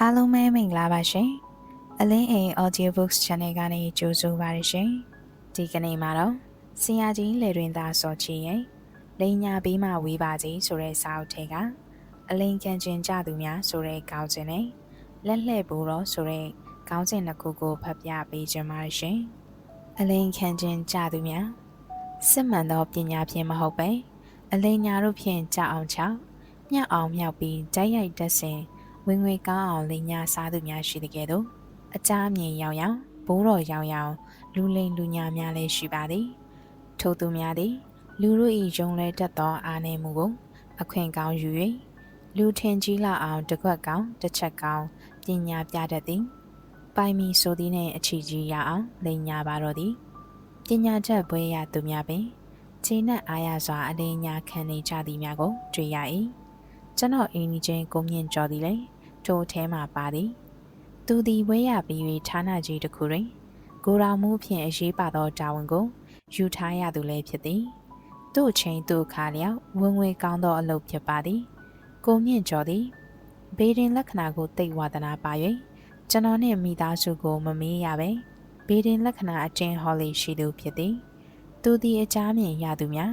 အားလုံးပဲမင်္ဂလာပါရှင်။အလင်းအိမ် Audiobooks Channel ကနေကြိုဆိုပါရရှင်။ဒီကနေ့မှာတော့ဆရာကြီးလေတွင်သားစောချီရဲ့လိန်ညာပြီးမှဝေးပါစီဆိုတဲ့စာအုပ်ထဲကအလင်းကန်ကျင်ကြသူများဆိုတဲ့ခေါင်းစဉ်နဲ့လက်လှဲ့ဖို့တော့ဆိုတဲ့ခေါင်းစဉ်တစ်ခုကိုဖတ်ပြပေးခြင်းပါရှင်။အလင်းခံကျင်ကြသူများစစ်မှန်သောပညာဖြင့်မဟုတ်ပဲအလိန်ညာတို့ဖြင့်ကြအောင်ချောက်မြတ်အောင်မြောက်ပြီးဓာတ်ရိုက်တတ်စဉ် ဝင်ငွေကောင်းအောင်လိညာစားသူများရှိတဲ့ကဲ့သို့အကြအမြင်ရောင်ရောင်ဘိုးတော်ရောင်ရောင်လူလိမ်လူညာများလည်းရှိပါသည်ထို့သူများသည်လူတို့၏ယုံလဲတတ်သောအာဏာမှုကိုအခွင့်ကောင်းယူ၍လူထင်ကြီးလာအောင်တကွက်ကောင်းတစ်ချက်ကောင်းပညာပြတတ်သည်ပိုင်မီဆိုသည်နှင့်အချီကြီးရအောင်လိန်ညာပါတော့သည်ပညာချက်ပွဲရသူများပင်ခြေနဲ့အားရစွာအလေးညာခံနေကြသည်များကိုတွေ့ရ၏ကျွန်တော်အင်းကြီးချင်းကိုမြင့်ကျော်သည်လည်း ထိုထဲမှပါသည် သူသည်ဝဲရပြီး၍ဌာနကြီးတစ်ခုတွင်ကိုရောင်မှုဖြင့်အရေးပါသောတာဝန်ကိုယူထားရသူလည်းဖြစ်သည်သူ့ချင်းသူ့ခါလျောက်ဝင်ငွေကောင်းသောအလုပ်ဖြစ်ပါသည်ကိုမြင့်ကျော်သည်ဘေးရင်လက္ခဏာကိုသိဝါဒနာပါ၍ကျွန်တော်နှင့်မိသားစုကိုမမေးရပဲဘေးရင်လက္ခဏာအကျဉ်းဟောလေးရှိသူဖြစ်သည်သူသည်အကြမ်းမြင်ရသူများ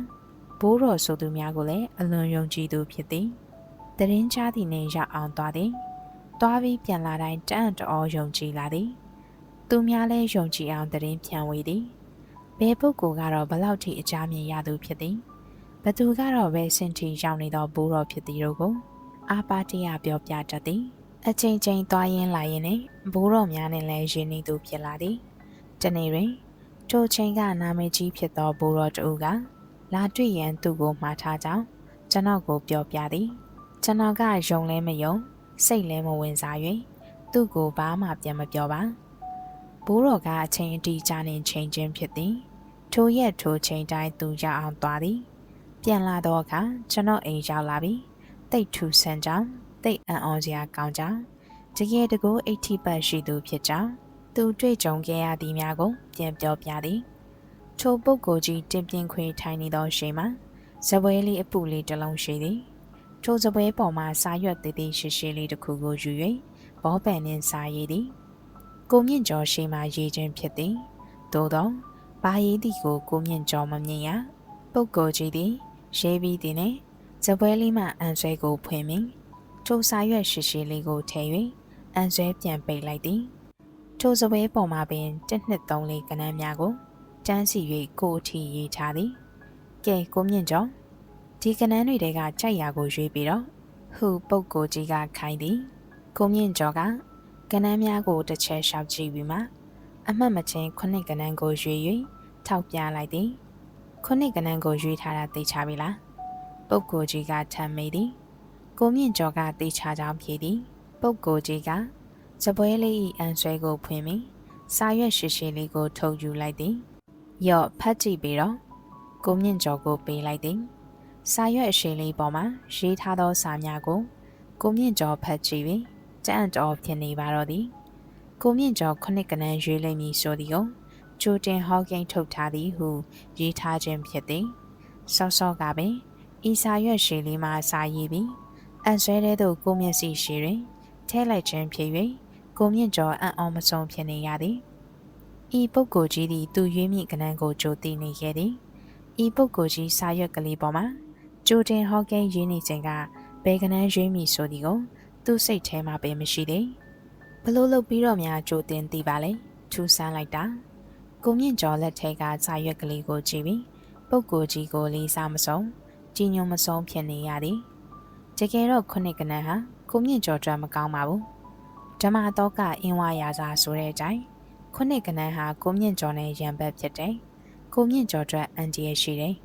ဘိုးတော်ဆိုသူများကိုလည်းအလွန်ယုံကြည်သူဖြစ်သည်တရင်ချသည်နှင့်ရောက်အောင်သွားသည် သွားပြီးပြန်လာတိုင်းတန့်တော်ယုံကြည်လာသည် သူများလည်းယုံကြည်အောင်တရင်ဖြန့်ဝေသည်ဘယ်ပုဂ္ဂိုလ်ကတော့ဘလောက်ထိအကြမြင်ရသူဖြစ်သည်ဘသူကတော့ပဲစင်တီရောက်နေသောဘိုးတော်ဖြစ်သည်တို့ကိုအာပါတရပြောပြတတ်သည် အချိန်ချင်းသွားရင်းလာရင်းနဲ့ဘိုးတော်များနဲ့လည်းရင်းနှီးသူဖြစ်လာသည်တနေ့တွင်ထိုချိန်ကနာမည်ကြီးဖြစ်သောဘိုးတော်တူကလာတွေ့ရန်သူ့ကိုမှားထားကြောင်းကျွန်တော်ကိုပြောပြသည်ကျွန်တော်ကယုံလဲမယုံ စိတ်လဲမဝင်စား၍သူ့ကိုဘာမှပြန်မပြောပါဘိုးတော်ကအချိန်အတီးကြာနေချိန်ချင်းဖြစ်သည်ထိုရက်ထိုချိန်တိုင်းသူရအောင်သွားသည် ပြန်လာတော့အခါကျွန်တော်အိမ်ရောက်လာပြီးတိတ်ထူဆန်းကြောင်းတိတ်အံ့ဩစရာကောင်းကြောင်းတကယ်တကူအိဋ္ဌိပတ်ရှိသူဖြစ်ကြောင်းသူတွေ့ကြုံခဲ့ရသည်များကိုပြန်ပြောပြသည်ထိုပုဂ္ဂိုလ်ကြီးတင်ပြင်းခွေထိုင်နေသောရှိမှာဇပွဲလေးအပူလေးတစ်လုံးရှိသည် ထိုစပွဲပေါ်မှာစာရွက်သေးသေးရှိရှိလေးတစ်ခုကိုယူ၍ဘောပန်နှင့်စာရေးသည်ကိုမြင့်ကျော်ရှိမှရေးခြင်းဖြစ်သည်သို့သောဘာရေးသည်ကိုကိုမြင့်ကျော်မမြင်ရပုဂ္ဂိုလ်ကြီးသည်ရေးပြီးသည်နှင့်စပွဲလေးမှအန်ဆွဲကိုဖွင့်ပြီးထိုစာရွက်ရှိရှိလေးကိုထည့်၍အန်ဆွဲပြန်ပိတ်လိုက်သည်ထိုစပွဲပေါ်မှာပင်တစ်နှစ်သုံးလေးကနန်းများကိုတန်းစီ၍ကိုအထီရေးထားသည်ကဲကိုမြင့်ကျော် ဒီကနန်းတွေတဲကကြိုက်ရာကိုရွေးပြီးတော့ဟူပုတ်ကိုကြီးကခိုင်းသည်ကိုမြင့်ကျော်ကကနန်းများကိုတစ်ချက်ရှောက်ကြည့်ပြီးမှအမှတ်မချင်းခုနှစ်ကနန်းကိုရွေး၍ထောက်ပြလိုက်သည်ခုနှစ်ကနန်းကိုရွေးထားတာသိချပြီလားပုတ်ကိုကြီးကထမ်းမိသည်ကိုမြင့်ကျော်ကသိချကြောင်းဖြေသည်ပုတ်ကိုကြီးကစပွဲလေးဤအန်ဆွဲကိုဖွင့်ပြီးစာရွက်ရှိရှိလေးကိုထုတ်ယူလိုက်သည်ရော့ဖတ်ကြည့်ပြီးတော့ကိုမြင့်ကျော်ကိုပေးလိုက်သည် စာရွက်အရှိန်လေးပေါ်မှာရေးထားသောစာများကိုကိုမြင့်ကျော်ဖတ်ကြည့်ပြီးကြံ့တော်ဖြစ်နေပါတော့သည်ကိုမြင့်ကျော်ခုနှစ်ကနန်းရွေးလိုက်မည်ဆိုသည်ကိုဂျိုတင်ဟော့ကိန်းထုတ်ထားသည်ဟုရေးထားခြင်းဖြစ်သည်ဆော့ဆော့ကပင်ဤစာရွက်ရှိလေးမှာစာရေးပြီးအန်ဆွဲတဲ့သို့ကိုမျက်စိရှိတွင်ထဲလိုက်ခြင်းဖြစ်၍ကိုမြင့်ကျော်အံ့ဩမဆုံးဖြစ်နေရသည်ဤပုဂ္ဂိုလ်ကြီးသည်သူရွေးမိကနန်းကိုကြိုသိနေခဲ့သည်ဤပုဂ္ဂိုလ်ကြီးစာရွက်ကလေးပေါ်မှာ ဂျိုတင်ဟော့ကိန်းရင်းနေခြင်းကဘယ်ကနန်းရွေးမိဆိုသည်ကိုသူ့စိတ်ထဲမှာပင်မရှိသေးဘလို့လုပ်ပြီးတော့များဂျိုတင်သိပါလေထူဆန်းလိုက်တာကိုမြင့်ကျော်လက်ထဲကစာရွက်ကလေးကိုကြည့်ပြီးပုဂ္ဂိုလ်ကြီးကိုလေးစားမဆုံးကြီးညိုမဆုံးဖြစ်နေရသည်တကယ်တော့ခုနှစ်ကနန်းဟာကိုမြင့်ကျော်အတွက်မကောင်းပါဘူးဓမ္မတော့ကအင်းဝါရာစာဆိုတဲ့အတိုင်းခုနှစ်ကနန်းဟာကိုမြင့်ကျော်နဲ့ရံဘက်ဖြစ်တယ်ကိုမြင့်ကျော်အတွက်အန်တီရရှိတယ်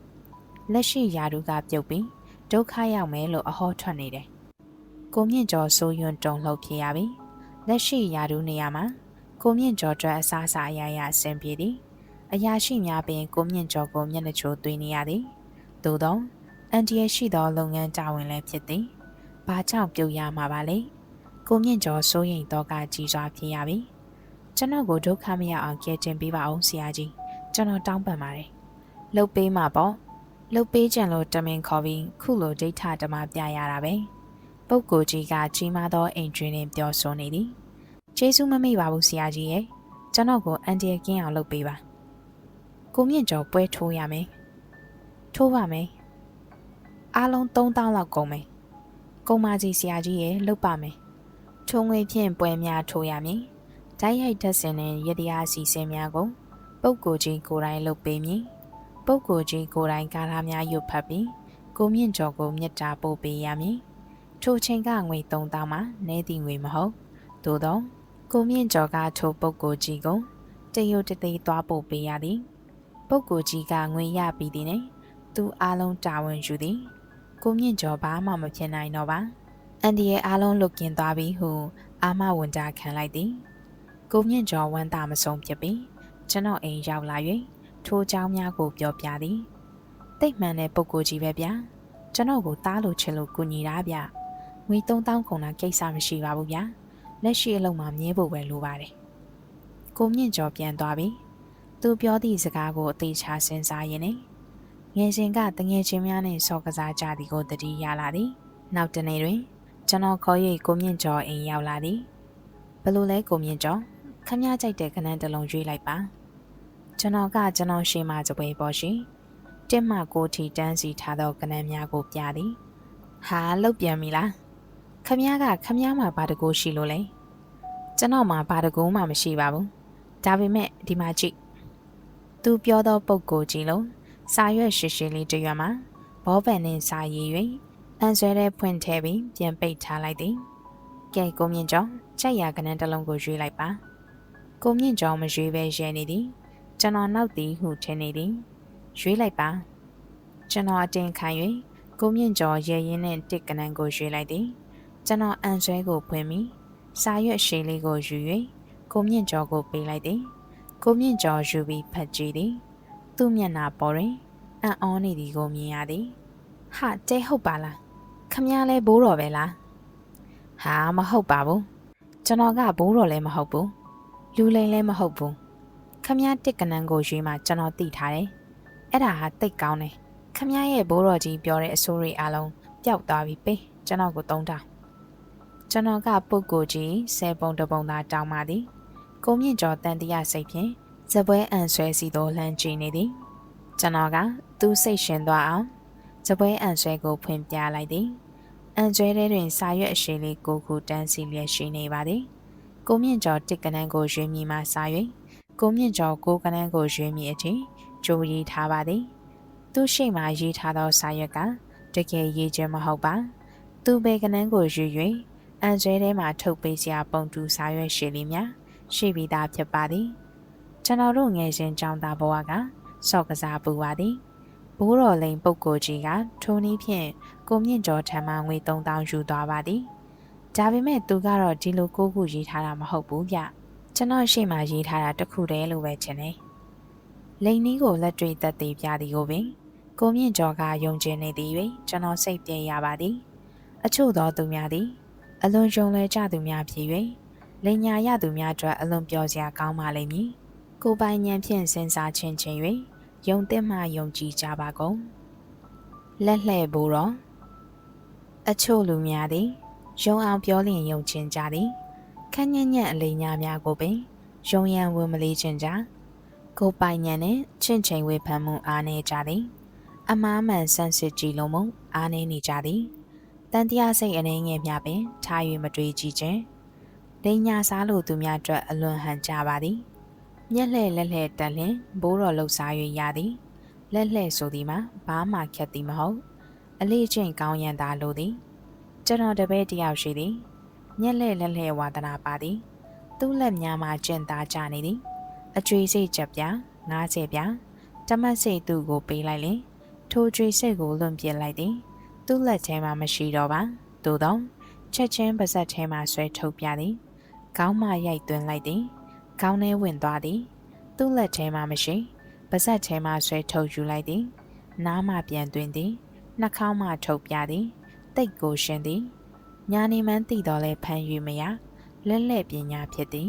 လက်ရှိယာတို့ကပြုတ်ပြီးဒုက္ခရောက်မယ်လို့အဟောထွက်နေတယ်။ကိုမြင့်ကျော်စိုးရွံ့တုံလှုပ်ဖြစ်ရပြီ။လက်ရှိယာတို့နေရာမှာကိုမြင့်ကျော်အတွက်အစားအစာအရာရာအဆင်ပြေသည်။အရာရှိများပင်ကိုမြင့်ကျော်ကိုမျက်နှာချိုးသွင်းနေရသည်။သို့သောအန်တီရရှိသောလုပ်ငန်းတာဝန်လည်းဖြစ်သည်။ဘာကြောင့်ပြုတ်ရမှာပါလဲ။ကိုမြင့်ကျော်စိုးရိမ်တော့ကကြီးစွာဖြစ်ရပြီ။ကျွန်တော်ကိုဒုက္ခမရအောင်ကဲတင်ပေးပါအောင်ဆရာကြီး။ကျွန်တော်တောင်းပန်ပါတယ်။လှုပ်ပေးမှာပေါ့။ လှုပ်ပေးကြံလို့တမင်ခေါ်ပြီးခုလိုဒိဋ္ဌဓမ္မပြရတာပဲပုပ်ကိုကြီးကကြီးမားသောအိမ်ကျွင်းနဲ့ပြောဆိုနေသည်ကျေးဇူးမမေ့ပါဘူးဆရာကြီးရဲ့ကျွန်တော်ကိုအန်တီကင်းအောင်လုပ်ပေးပါကိုမြင့်ကျော်ပွဲထိုးရမယ်ထိုးပါမယ်အားလုံး3000လောက်ကုန်မယ်ကုံမကြီးဆရာကြီးရဲ့လုပ်ပါမယ်ထုံငွေဖြင့်ပွဲများထိုးရမည်ဓာတ်ရိုက်တက်စင်တဲ့ရတရားစီစဉ်များကိုပုပ်ကိုကြီးကိုယ်တိုင်လုပ်ပေးမည် ပုပ်ကိုကြီးကိုယ်တိုင်ကားသားများရွတ်ဖတ်ပြီးကိုမြင့်ကျော်ကိုမြတ်တာပို့ပေးရမည်ထိုချိန်ကငွေ3000မှာနဲသည့်ငွေမဟုတ်သို့သောကိုမြင့်ကျော်ကထိုပုပ်ကိုကြီးကိုတရုတ်တသိသွားပို့ပေးရသည်ပုပ်ကိုကြီးကငွေရပြီးသည်နှင့်သူအားလုံးတာဝန်ယူသည်ကိုမြင့်ကျော်ဘာမှမဖြစ်နိုင်တော့ပါအန်ဒီရဲ့အားလုံးလွတ်ကင်သွားပြီဟုအာမဝန်တာခံလိုက်သည်ကိုမြင့်ကျော်ဝမ်းသာမဆုံးဖြစ်ပြီးကျွန်တော်အိမ်ရောက်လာ၍ ထိုအကြောင်းများကိုပြောပြသည်တိတ်မှန်တဲ့ပုံကိုကြီးပဲဗျာကျွန်တော်ကိုတားလို့ချင်လို့ကူညီတာဗျငွေ3000ကုန်တာကိစ္စမရှိပါဘူးဗျာလက်ရှိအလုပ်မှာမြဲဖို့ပဲလိုပါတယ်ကိုမြင့်ကျော်ပြန်သွားပြီသူပြောသည့်စကားကိုအသေးချာစဉ်းစားရင်းနဲ့ငယ်စဉ်ကတငယ်ချင်းများနဲ့ဆော်ကစားကြသည်ကိုတတိရလာသည်နောက်တနေ့တွင် ကျွန်တော်ခေါ်၍ကိုမြင့်ကျော်အိမ်ရောက်လာသည်ဘလို့လဲကိုမြင့်ကျော်ခမည်းကြိုက်တဲ့ခဏတလုံးရွေးလိုက်ပါ ကျွန်တော်ကကျွန်တော်ရှိမှကြပွဲပေါ်ရှိတက်မှကိုထီတန်းစီထားသောကနန်းများကိုပြသည်ဟာလုတ်ပြန်ပြီလားခမကခမမှာဘာတကူရှိလို့လဲကျွန်တော်မှာဘာတကူမှမရှိပါဘူးဒါပေမဲ့ဒီမှာကြည့်သူပြောသောပုံကိုကြည့်လို့စာရွက်ရှိရှိလေးတစ်ရွက်မှာဘောပန်နဲ့စာရည်၍အန်ဆွဲတဲ့ဖွင့်ထဲပြီးပြန်ပိတ်ထားလိုက်သည်ကဲကိုမြင့်ကျော်ချက်ရကနန်းတစ်လုံးကိုရွေးလိုက်ပါကိုမြင့်ကျော်မရွေးပဲရဲနေသည် ကျွန်တော်နောက်သည်ဟုထင်နေသည်ရွေးလိုက်ပါကျွန်တော်အတင်ခံ၍ကိုမြင့်ကျော်ရဲရင်နဲ့တစ်ကနန်းကိုရွေးလိုက်သည်ကျွန်တော်အန်ဆွဲကိုဖွင့်ပြီးစာရွက်ရှည်လေးကိုယူ၍ကိုမြင့်ကျော်ကိုပေးလိုက်သည်ကိုမြင့်ကျော်ယူပြီးဖတ်ကြည့်သည်သူ့မျက်နှာပေါ်တွင်အံ့ဩနေသည်ကိုမြင်ရသည်ဟာတဲဟုတ်ပါလားခမည်းလဲဘိုးတော်ပဲလားဟာမဟုတ်ပါဘူးကျွန်တော်ကဘိုးတော်လည်းမဟုတ်ဘူးလူလိန်လည်းမဟုတ်ဘူး ခမည်းတစ်ကနန်းကိုရွေးမှကျွန်တော်သိထားတယ်အဲ့ဒါဟာတိတ်ကောင်းတယ်ခမည်းရဲ့ဘိုးတော်ကြီးပြောတဲ့အဆိုးတွေအလုံးပျောက်သွားပြီပေးကျွန်တော်ကိုသုံးတာကျွန်တော်ကပုတ်ကိုကြီးဆယ်ပုံတပုံသာတောင်းပါသည်ကိုမြင့်ကျော်တန်တရားစိတ်ဖြင့်ဇပွဲအန်ဆွဲစီသို့လှမ်းကြည့်နေသည်ကျွန်တော်ကသူ့စိတ်ရှင်သွားအောင်ဇပွဲအန်ဆွဲကိုဖွင့်ပြလိုက်သည်အန်ဆွဲထဲတွင်စာရွက်အရှိလေးကိုခုတန်းစီလျက်ရှိနေပါသည်ကိုမြင့်ကျော်တစ်ကနန်းကိုရွေးမိမှစာ၍ ကိုမြင့်ကျော်ကိုကနန်းကိုရွေးမိအထိကြိုးရေးထားပါသည်သူ့ရှိမှရေးထားသောစာရွက်ကတကယ်ရေးခြင်းမဟုတ်ပါသူဘယ်ကနန်းကိုရွေး၍အန်ဆွဲထဲမှထုတ်ပေးစရာပုံတူစာရွက်ရှိလေးများရှိပြီးသားဖြစ်ပါသည်ကျွန်တော်တို့ငယ်စဉ်ကြောင်းသားဘဝကစော့ကစားပူပါသည်ဘိုးတော်လိန်ပုတ်ကိုကြီးကထိုနည်းဖြင့်ကိုမြင့်ကျော်ထံမှငွေ3000ယူသွားပါသည်ဒါပေမဲ့သူကတော့ဒီလိုကိုခုရေးထားတာမဟုတ်ဘူးဗျ ကျွန်တော်ရှေ့မှာရေးထားတာတခုတည်းလို့ပဲချင်တယ်လိန်နီးကိုလက်တွေ့သက်သေပြသည်ကိုပင်ကိုမြင့်ကျော်ကယုံကျင်နေသည်၍ကျွန်တော်စိတ်ပြေရပါသည်အချို့သောသူများသည် အလွန်ယုံလဲကြသူများဖြစ်၍လိန်ညာရသူများအတွက်အလွန်ပျော်စရာကောင်းပါလိမ့်မည်ကိုပိုင်ဉဏ်ဖြင့်စဉ်းစားချင်းချင်း၍ယုံသင့်မှယုံကြည်ကြပါကုန်လက်လှဲ့ဖို့တော့အချို့လူများသည်ယုံအောင်ပြောလျင်ယုံချင်ကြသည်ခ န့်ညံ့ညံ့အလေးညာများကိုပင်ယုံရန်ဝင်မလေးချင်ကြကိုပိုင်ဉဏ်နှင့်ချင့်ချိန်ဝေဖန်မှုအားနေကြသည် အမားမှန်ဆန်းစစ်ကြည့်လုံးမှုအားနေနေကြသည်တန်တရားစိတ်အနေငယ်များပင်ထား၍မတွေးကြည့်ခြင်းလိန်ညာစားလို့သူများအတွက်အလွန်ဟန်ကြပါသည်မျက်လှဲ့လက်လှဲ့တက်လင်ဘိုးတော်လှုပ်ရှား၍ရသည်လက်လှဲ့ဆိုသည်မှာဘာမှခက်သည်မဟုတ်အလေးချင်းကောင်းရန်သာလိုသည်ကျွန်တော်တပည့်တယောက်ရှိသည် မျက်လှဲ့လက်လှဲ့ဝါဒနာပါသည်သူ့လက်များမှာကျင့်သားကြနေသည်အကျွေးစိတ်ချက်ပြ90ပြတမတ်စိတ်သူ့ကိုပေးလိုက်လင်ထိုကျွေးစိတ်ကိုလွန်ပြစ်လိုက်သည်သူ့လက်ထဲမှာမရှိတော့ပါသို့တော့ချက်ချင်းပါဇက်ထဲမှာဆွဲထုတ်ပြသည်ခေါင်းမရိုက်သွင်းလိုက်သည်ခေါင်းထဲဝင်သွားသည်သူ့လက်ထဲမှာမရှိပါဇက်ထဲမှာဆွဲထုတ်ယူလိုက်သည်နားမှပြန်သွင်းသည်နှာခေါင်းမှထုတ်ပြသည်တိတ်ကိုရှင်သည် ညာနေမှန်းသိတော်လဲဖမ်းယူမရလက်လက်ပညာဖြစ်သည်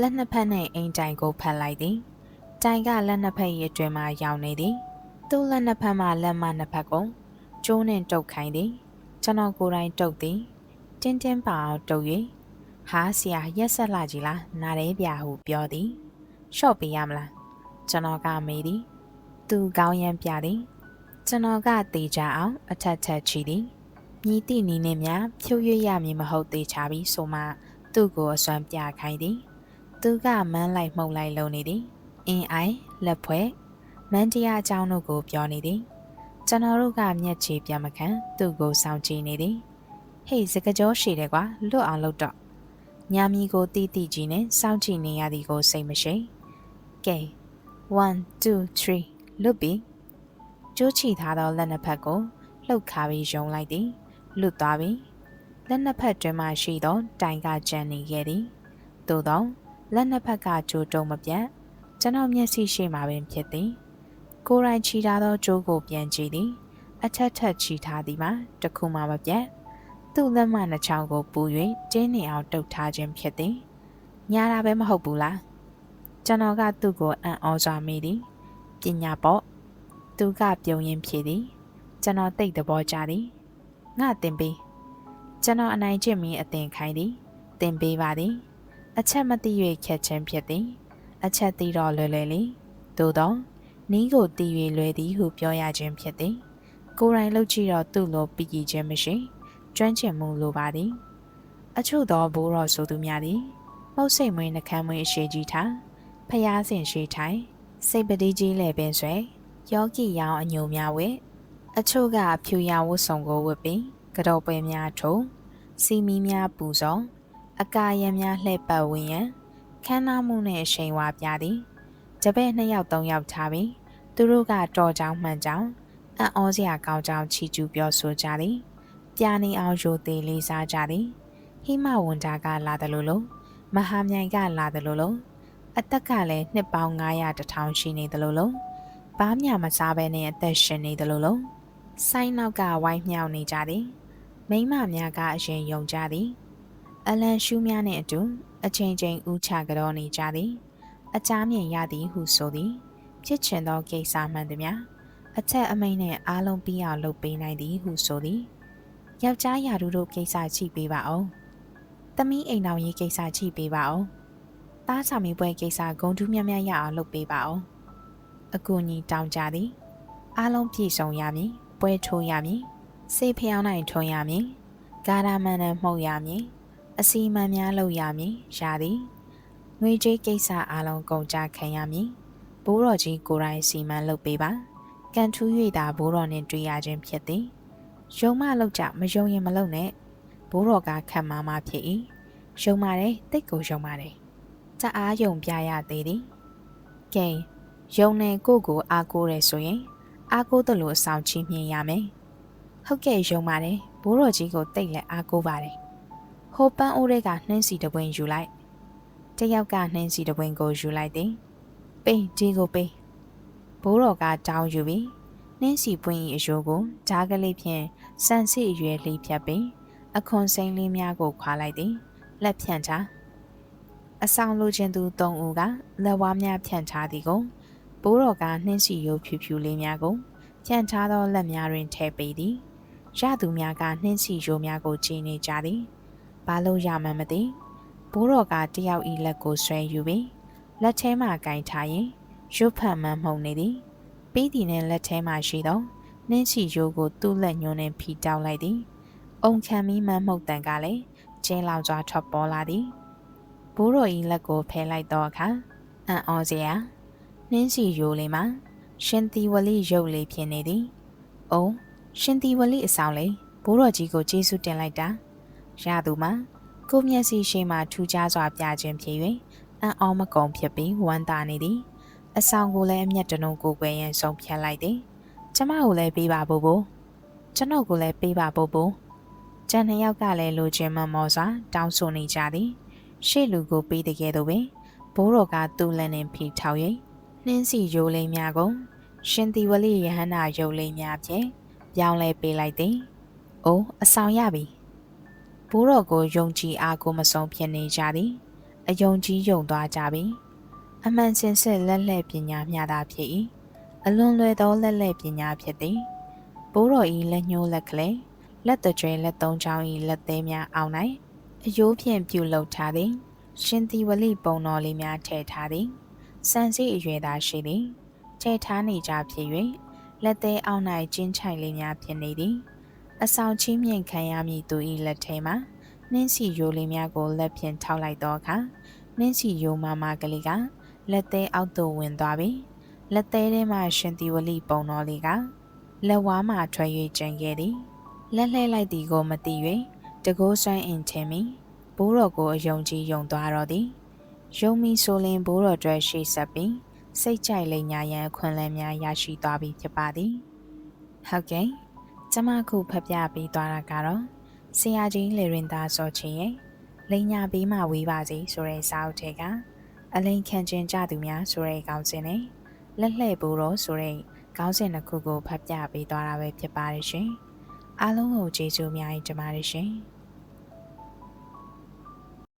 လက်နှစ်ဖက်နှင့်အိမ်တိုင်ကိုဖက်လိုက်သည်တိုင်ကလက်နှစ်ဖက်ရဲ့အတွင်မှရောက်နေသည်သူ့လက်နှစ်ဖက်မှလက်မနှစ်ဖက်ကိုကျိုးနှင့်တုတ်ခိုင်းသည်ကျွန်တော်ကိုယ်တိုင်တုတ်သည်တင်းတင်းပါအောင်တုပ်၍ဟာဆရာရက်ဆက်လာကြီးလားနားရဲပြဟုပြောသည်ရှော့ပေးရမလားကျွန်တော်ကမေးသည်သူကောင်းရန်ပြသည်ကျွန်တော်ကတေချာအောင်အထက်ထက်ချီသည်မြ ည်သည့်နီးနှင့်များဖြိုးရွရမည်မဟုတ်သေးချပြီးဆိုမှသူ့ကိုအစွမ်းပြခိုင်းသည်သူကမန်းလိုက်မှုန်လိုက်လုံနေသည်အင်းအိုင်လက်ဖွဲ့မန်တရားအကြောင်းတို့ကိုပြောနေသည်ကျွန်တော်တို့ကမျက်ခြေပြမခံသူ့ကိုစောင့်ကြည့်နေသည်ဟေးစကကြောရှိတယ်ကွာလွတ်အောင်လုပ်တော့ညာမီကိုတီးတီးကြီးနဲ့စောင့်ကြည့်နေရသည်ကိုစိတ်မရှိကဲ1 2 3လွတ်ပြီကျိုးချီထားသောလက်နှစ်ဖက်ကိုလှုပ်ခါပြီးယုံလိုက်သည် လွတ်သွားပြီလက်နှစ်ဖက်တွင်မှရှိသော တိုင်ကကြံနေခဲ့သည်သို့သောလက်နှစ်ဖက်ကကြိုးတုံမပြတ်ကျွန်တော်မျက်စိရှိမှပင်ဖြစ်သည် ကိုယ်တိုင်ချီထားသောကြိုးကိုပြန်ကြည့်သည်အထက်ထက်ချီထားသည်မှာတခုမှမပြတ်သူ့လက်မနှချောင်းကိုပူ၍ကျင်းနေအောင်တုပ်ထားခြင်းဖြစ်သည်ညာတာပဲမဟုတ်ဘူးလားကျွန်တော်ကသူ့ကိုအံ့ဩစွာမိသည်ပညာပေါ့သူကပြုံရင်ဖြေသည်ကျွန်တော်တိတ်သဘောကျသည် ငါတင်ပေးကျွန်တော်အနိုင်ကျင့်ပြီးအသင်ခိုင်းသည်တင်ပေးပါသည် အချက်မသိ၍ခက်ချင်းဖြစ်သည် အချက်သိတော့လွယ်လွယ်လေးသို့တော့နီးကိုတည်၍လွယ်သည်ဟုပြောရခြင်းဖြစ်သည်ကိုယ်တိုင်လှုပ်ကြည့်တော့သူ့လိုပြီးကြည့်ခြင်းမရှိကျွမ်းကျင်မှုလိုပါသည်အချို့သောဘိုးတော်ဆိုသူများသည်မှုတ်စိတ်မွေးနှကမ်းမွေးအရှိကြီးထားဖျားစင်ရှိထိုင်စိတ်ပတိကြီးလည်းပင်ဆွဲယောဂီရောင်အညိုများဝဲ အချို့ကဖြူရဝတ်ဆောင်ကိုဝတ်ပြီးကတော့ပွဲများထုံစီမီများပူဇော်အကာရံများလှည့်ပတ်ဝင်ရန်ခမ်းနားမှုနှင့်အရှိန်ဝါပြသည်တပည့်နှစ်ယောက်သုံးယောက်ထားပြီးသူတို့ကတော်ကြောင်မှန်ကြောင်အံ့ဩစရာကောင်းကြောင်ချီကျူးပြောဆိုကြသည်ပြာနေအောင်ရိုသေးလေးစားကြသည်ဟိမဝန်တာကလာတယ်လို့လို့မဟာမြိုင်ကလာတယ်လို့လို့အသက်ကလည်းနှစ်ပေါင်း900တထောင်ရှိနေတယ်လို့လို့ဘာမှမစားဘဲနဲ့အသက်ရှင်နေတယ်လို့လို့ ဆိုင်းနောက်ကဝိုင်းမြောက်နေကြသည်မိမများကအရင်ယုံကြသည် အလန်ရှူးများနှင့်အတူအချိန်ချင်းဥချကြောနေကြသည် အချားမြင်ရသည်ဟုဆိုသည်ဖြစ်ချင်သောကိစ္စမှန်သည်များအထက်အမိန်နှင့်အားလုံးပြီးအောင်လုပ်ပေးနိုင်သည်ဟုဆိုသည်ယောက်ျားယာတို့တို့ကိစ္စချိပေးပါအောင်သမီးအိမ်တော်ရေးကိစ္စချိပေးပါအောင်သားစာမေးပွဲကိစ္စဂုံတူးမြမြရအောင်လုပ်ပေးပါအောင်အကူညီတောင်းကြသည် အားလုံးပြည့်စုံရမည် ပွဲထိုးရမည်စေဖျောင်းနိုင်ထွန်ရမည်ဂါရမန်နဲ့မှုတ်ရမည်အစီမံများလုပ်ရမည်ရသည်ငွေကြေးကိစ္စအလုံးကုန်ကြခံရမည်ဘိုးတော်ကြီးကိုယ်တိုင်စီမံလုပ်ပေးပါကန်ထူး၍သာဘိုးတော်နှင့်တွေ့ရခြင်းဖြစ်သည်ယုံမလောက်ကြမယုံရင်မလုပ်နဲ့ဘိုးတော်ကခံမမဖြစ်၏ယုံပါတယ်တိတ်ကိုယုံပါတယ်တအားယုံပြရသေးသည်ကဲယုံနေကိုကိုအားကိုးတယ်ဆိုရင် အားကိုးတယ်လို့အဆောင်ချီးမြှင့်ရမယ်ဟုတ်ကဲ့ယုံပါတယ်ဘိုးတော်ကြီးကိုတိတ်လက်အားကိုးပါတယ်ဟိုပန်းအိုးတွေကနှင်းစီတပွင့်ယူလိုက်တယောက်ကနှင်းစီတပွင့်ကိုယူလိုက်သည်ပေးဒီကိုပေးဘိုးတော်ကတောင်းယူပြီးနှင်းစီပွင့်၏အယိုးကိုဓားကလေးဖြင့်စံစီအရွယ်လေးဖြတ်ပြီးအခွန်စိမ်းလေးများကိုခွာလိုက်သည်လက်ဖြန့်ချအဆောင်လိုချင်သူ၃ဦးကလက်ဝါးများဖြန့်ချသည်ကို ဘိုးတော်ကနှင်းစီရိုးဖြူဖြူလေးများကိုဖြန့်ချသောလက်များတွင်ထည့်ပေးသည်ရသူများကနှင်းစီရိုးများကိုကြည်နေကြသည်ဘာလို့ရမှန်းမသိဘိုးတော်ကတယောက်ဤလက်ကိုဆွဲယူပြီးလက်ထဲမှကင်ထားရင်ရုပ်ဖတ်မှန်းမှုန်နေသည်ပြီးသည်နဲ့လက်ထဲမှရှိသောနှင်းစီရိုးကိုသူ့လက်ညှိုးနှင့်ဖီတောက်လိုက်သည်အုံခံမီမှန်းမှုတ်တန်ကလည်းကျင်းလောင်စွာထွက်ပေါ်လာသည်ဘိုးတော်ဤလက်ကိုဖယ်လိုက်သောအခါအံ့ဩစရာ နှင်းစီရိုးလေးမှာရှင်သီဝလိရုပ်လေးဖြစ်နေသည်။အိုးရှင်သီဝလိအဆောင်လေးဘိုးတော်ကြီးကိုကျေးဇူးတင်လိုက်တာ။ရသူမှာကိုမျက်စိရှိမှထူးခြားစွာပြခြင်းဖြစ်၍အံ့ဩမကုန်ဖြစ်ပြီးဝမ်းသာနေသည်။အဆောင်ကိုလည်းအမျက်တနှုံကိုကွယ်ရန်ဆုံးဖြတ်လိုက်သည်။ကျမကိုလည်းပေးပါဘို့ဘို့ကျွန်တော်ကိုလည်းပေးပါဘို့ဘို့ကျန်နှစ်ယောက်ကလည်းလိုချင်မမောစွာတောင်းဆိုနေကြသည်။ရှေ့လူကိုပေးတဲ့ကဲ့သို့ပင်ဘိုးတော်ကသူ့လက်နှင့်ဖီထောက်၍ နှင်းစီရိုးလေးများကိုရှင်သီဝလိယဟန္တာရုပ်လေးများဖြင့်ပြောင်းလဲပေးလိုက်သည်။အိုးအဆောင်ရပြီ။ဘိုးတော်ကိုယုံကြည်အားကိုမဆုံးဖြစ်နေကြသည်။အယုံကြည်ယုံသွားကြပြီ။အမှန်စင်စစ်လက်လက်ပညာမျှတာဖြစ်၏။အလွန်လွယ်သောလက်လက်ပညာဖြစ်သည်။ဘိုးတော်ဤလက်ညှိုးလက်ကလေးလက်တကြွလက်သုံးချောင်း၏လက်သေးများအောင်၌အယိုးဖြင့်ပြုလုပ်ထားသည်ရှင်သီဝလိပုံတော်လေးများထည့်ထားသည် စံစီအရွယ်သာရှိသည်ထည့်ထားနေကြဖြစ်၍လက်သေးအောင်၌ကျင်းချိုင်လေးများဖြစ်နေသည်အဆောင်ချင်းမြင့်ခံရမည်သူ၏လက်ထဲမှာနှင်းစီရိုးလေးများကိုလက်ဖြင့်ထောက်လိုက်သောအခါနှင်းစီရိုးမမကလေးကလက်သေးအောက်သို့ဝင်သွားပြီးလက်သေးထဲမှရှင်သီဝလိပုံတော်လေးကလက်ဝါးမှထွက်၍ကျန်ခဲ့သည်လက်လှဲလိုက်သည်ကိုမသိ၍တကိုးဆိုင်အင်ထင်မီဘိုးတော်ကိုအယုံကြည်ယုံသွားတော့သည် ယုံမီဆိုလင်ဘိုးတော်အတွက်ရှေ့ဆက်ပြီးစိတ်ကြိုက်လိမ်ညာရန်အခွင့်အလမ်းများရရှိသွားပြီဖြစ်ပါသည်ဟုတ်ကဲ့ကျမခုဖတ်ပြပေးသွားတာကတော့ဆရာကြီးလေရင်သားစောချင်းရဲ့လိမ်ညာပြီးမှဝေးပါစေဆိုတဲ့စာအုပ်ထဲကအလိန်ခံကျင်ကြသူများဆိုတဲ့ခေါင်းစဉ်နဲ့လက်လှဲ့ဘိုးတော်ဆိုတဲ့ခေါင်းစဉ်တစ်ခုကိုဖတ်ပြပေးသွားတာပဲဖြစ်ပါတယ်ရှင်အားလုံးကိုကျေးဇူးအများကြီးတင်ပါတယ်ရှင်။